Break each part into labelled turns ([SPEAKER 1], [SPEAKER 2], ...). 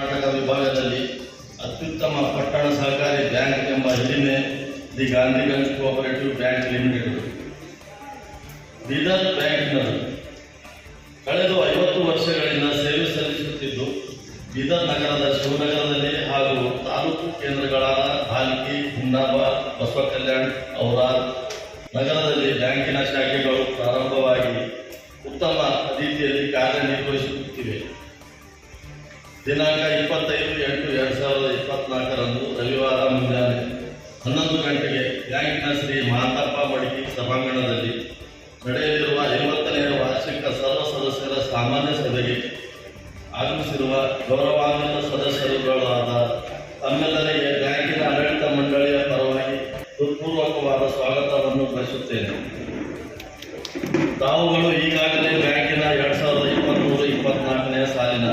[SPEAKER 1] ಕರ್ನಾಟಕ ವಿಭಾಗದಲ್ಲಿ ಅತ್ಯುತ್ತಮ ಪಟ್ಟಣ ಸಹಕಾರಿ ಬ್ಯಾಂಕ್ ಎಂಬ ಹಿರಿಮೆ the Gandhiganj cooperative bank limited. Bidar ಬ್ಯಾಂಕ್ನಲ್ಲಿ ಕಳೆದ ಐವತ್ತು ವರ್ಷಗಳಿಂದ ಸೇವೆ ಸಲ್ಲಿಸುತ್ತಿದ್ದು, ಬೀದರ್ ನಗರದ ಶಿವನಗರದಲ್ಲಿ ಹಾಗೂ ತಾಲೂಕು ಕೇಂದ್ರಗಳಾದ ಹಾಲ್ಕಿ ಹುನ್ನಾಬ ಬಸವ ಕಲ್ಯಾಣ್ ಔರಾದ್ ನಗರದಲ್ಲಿ ಬ್ಯಾಂಕಿನ ಶಾಖೆಗಳು ಪ್ರಾರಂಭವಾಗಿ ಉತ್ತಮ ರೀತಿಯಲ್ಲಿ ಕಾರ್ಯನಿರ್ವಹಿಸುತ್ತಿವೆ. ದಿನಾಂಕ ಇಪ್ಪತ್ತೈದು ಎಂಟು ಎರಡು ಸಾವಿರದ ಇಪ್ಪತ್ನಾಲ್ಕರಂದು ರವಿವಾರ ಮುಂಜಾನೆ ಹನ್ನೊಂದು ಗಂಟೆಗೆ ಬ್ಯಾಂಕಿನ ಶ್ರೀ ಮಾತಪ್ಪ ಮಡಿಕೆ ಸಭಾಂಗಣದಲ್ಲಿ ನಡೆಯಲಿರುವ ಐವತ್ತನೆಯ ವಾರ್ಷಿಕ ಸರ್ವ ಸದಸ್ಯರ ಸಾಮಾನ್ಯ ಸಭೆಗೆ ಆಗಮಿಸಿರುವ ಗೌರವಾನ್ವಿತ ಸದಸ್ಯರುಗಳಾದ ತಮ್ಮೆಲ್ಲರಿಗೆ ಬ್ಯಾಂಕಿನ ಆಡಳಿತ ಮಂಡಳಿಯ ಪರವಾಗಿ ಹೃತ್ಪೂರ್ವಕವಾದ ಸ್ವಾಗತವನ್ನು ಬಯಸುತ್ತೇನೆ. ತಾವುಗಳು ಈಗಾಗಲೇ ಬ್ಯಾಂಕಿನ ಎರಡ್ ಸಾವಿರದ ಇಪ್ಪತ್ತ್ಮೂರು ಇಪ್ಪತ್ನಾಲ್ಕನೇ ಸಾಲಿನ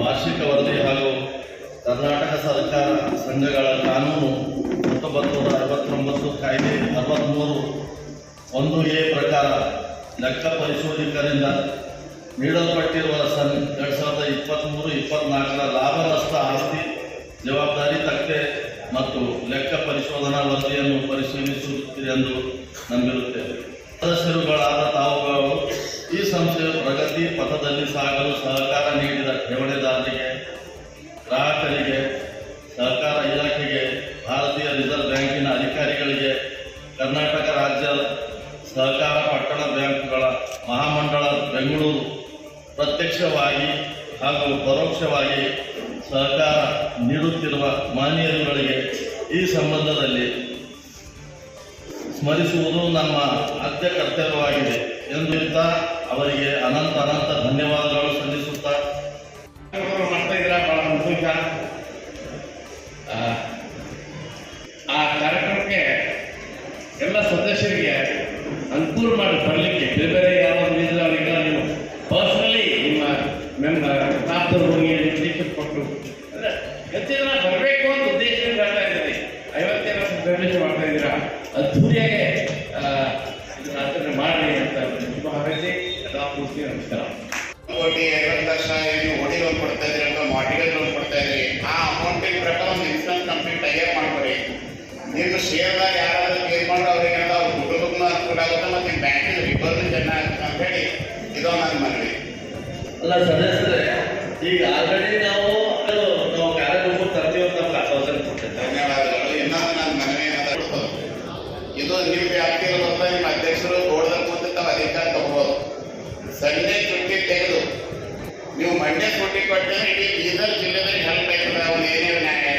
[SPEAKER 1] ವಾರ್ಷಿಕ ವರದಿ ಹಾಗೂ ಕರ್ನಾಟಕ ಸರ್ಕಾರ ಸಂಘಗಳ ಕಾನೂನು ಹತ್ತೊಂಬತ್ತು ನೂರ ಅರವತ್ತೊಂಬತ್ತು ಕಾಯ್ದೆ ಅರವತ್ತ್ಮೂರು ಒಂದು ಎ ಪ್ರಕಾರ ಲೆಕ್ಕ ಪರಿಶೋಧಕರಿಂದ ನೀಡಲ್ಪಟ್ಟಿರುವ ಸನ್ ಎರಡು ಸಾವಿರದ ಇಪ್ಪತ್ತ್ಮೂರು ಇಪ್ಪತ್ತ್ನಾಲ್ಕರ ಲಾಭ ನಷ್ಟ ಆಸ್ತಿ, ಜವಾಬ್ದಾರಿ ತಕ್ಕೆ ಮತ್ತು ಲೆಕ್ಕ ಪರಿಶೋಧನಾ ವರದಿಯನ್ನು ಪರಿಶೀಲಿಸುತ್ತೀರಿ ಎಂದು ನಂಬಿರುತ್ತೇವೆ. ಸದಸ್ಯರುಗಳಾದ ತಾವುಗಳು ಈ ಸಂಸ್ಥೆಯ ಪ್ರಗತಿ ಪಥದಲ್ಲಿ ಸಾಗಲು ಸಹಕಾರ ನೀಡಿದ ಠೇವಣಿದಾರರಿಗೆ ಗ್ರಾಹಕರಿಗೆ, ಸಹಕಾರ ಇಲಾಖೆಗೆ, ಭಾರತೀಯ ರಿಸರ್ವ್ ಬ್ಯಾಂಕಿನ ಅಧಿಕಾರಿಗಳಿಗೆ, ಕರ್ನಾಟಕ ರಾಜ್ಯ ಸಹಕಾರ ಪಟ್ಟಣ ಬ್ಯಾಂಕ್ಗಳ ಮಹಾಮಂಡಳ ಬೆಂಗಳೂರು ಪ್ರತ್ಯಕ್ಷವಾಗಿ ಹಾಗೂ ಪರೋಕ್ಷವಾಗಿ ಸಹಕಾರ ನೀಡುತ್ತಿರುವ ಮಾನ್ಯರುಗಳಿಗೆ ಈ ಸಂಬಂಧದಲ್ಲಿ ಸ್ಮರಿಸುವುದು ನಮ್ಮ ಅತ್ಯ ಕರ್ತವ್ಯವಾಗಿದೆ ಎಂದು ಅವರಿಗೆ ಅನಂತ ಅನಂತ ಧನ್ಯವಾದಗಳು ಸಲ್ಲಿಸುತ್ತಾ
[SPEAKER 2] ಸ್ಟಾಫ್ದವ್ರಿಗೆ ನಿರ್ದೇಶನ ಕೊಟ್ಟು ಅಂದರೆ ಹೆಚ್ಚು ಜನ ಬರಬೇಕು ಅಂತ ಉದ್ದೇಶದಿಂದ ಹೇಳ್ತಾ ಇದ್ದೀರಿ ಐವತ್ತೇಳು ವರ್ಷ ಪ್ರವೇಶ ಮಾಡ್ತಾ ಇದ್ದೀರಾ? ಅದ್ಧೂರಿಯಾಗೆ ಆ, ಇದನ್ನ ಆಚರಣೆ ಮಾಡಿ ಅಂತ ಶುಭ ಹಾರೈಸಿ ಎಲ್ಲ ಪೂರ್ತಿ ನಮಸ್ಕಾರ.
[SPEAKER 3] ಕೋಟಿ ಐವತ್ತು ಲಕ್ಷ ಏನು ಓಡಿ ಲೋನ್ ಕೊಡ್ತಾ ಇದ್ರಿ ಅಥವಾ ಮಾರ್ಟಿಗಲ್ ಲೋನ್ ಕೊಡ್ತಾ ಇದ್ರಿ ಆ ಅಮೌಂಟಿನ ಪ್ರಕಾರ ಒಂದು ಇನ್ಸೂರೆನ್ಸ್ ಕಂಪ್ನಿ ಟೈಅಪ್ ಮಾಡ್ಕೊರಿ ನಿಮ್ಮ ಶೇರ್ದಾಗ ಯಾರಾದ್ರೂ ಪೇ ಮಾಡೋ ಅವ್ರಿಗೆ ಅವ್ರ ಕುಟುಂಬಕ್ಕೂ ಅನುಕೂಲ ಆಗುತ್ತೆ ಮತ್ತು ನಿಮ್ಮ ಬ್ಯಾಂಕಿನ ರಿಕವರಿ ಚೆನ್ನಾಗಿ ಅಂತ ಹೇಳಿ ಇದು ನನ್ನ ಮನವಿ
[SPEAKER 1] ಅಲ್ಲ ಸದಸ್ಯರೇ ಈಗ ಆಲ್ರೆಡಿ ನಾವು ನಾವು ಕಾರ್ಯಕ್ರಮ ತರ್ತೀವಿ ಅಂತ ನಮ್ಗೆ ಆಶ್ವಾಸನೆ
[SPEAKER 3] ಧನ್ಯವಾದಗಳು. ನಾನು ಇದು ನಿಮ್ಮ ವ್ಯಾಪ್ತಿಯಲ್ಲಿ ಬರ್ತಾ ನಿಮ್ಮ ಅಧ್ಯಕ್ಷರು ಕೂತು ತಾವು ಅಧಿಕಾರ ತಗೋಬೋದು. ಸಣ್ಣ ಚುಟ್ಟಿ ತೆಗೆದು, ನೀವು ಮಂಡ್ಯ ಚುಟ್ಟಿ ಕೊಟ್ಟರೆ ಇಡೀ ಬೀದರ್ ಜಿಲ್ಲೆದಲ್ಲಿ ಹೆಲ್ಪ್ ಆಯ್ತದೆ ಅವ್ನು ಏನೇನು ಆರ್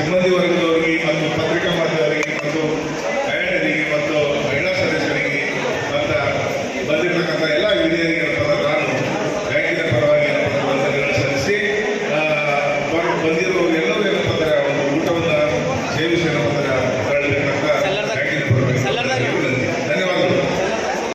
[SPEAKER 4] ಸಿಬ್ಬಂದಿ ವರ್ಗದವರಿಗೆ ಮತ್ತು ಪತ್ರಿಕಾ ಮಾಧ್ಯಮರಿಗೆ ಮತ್ತು ಗೈಡರಿಗೆ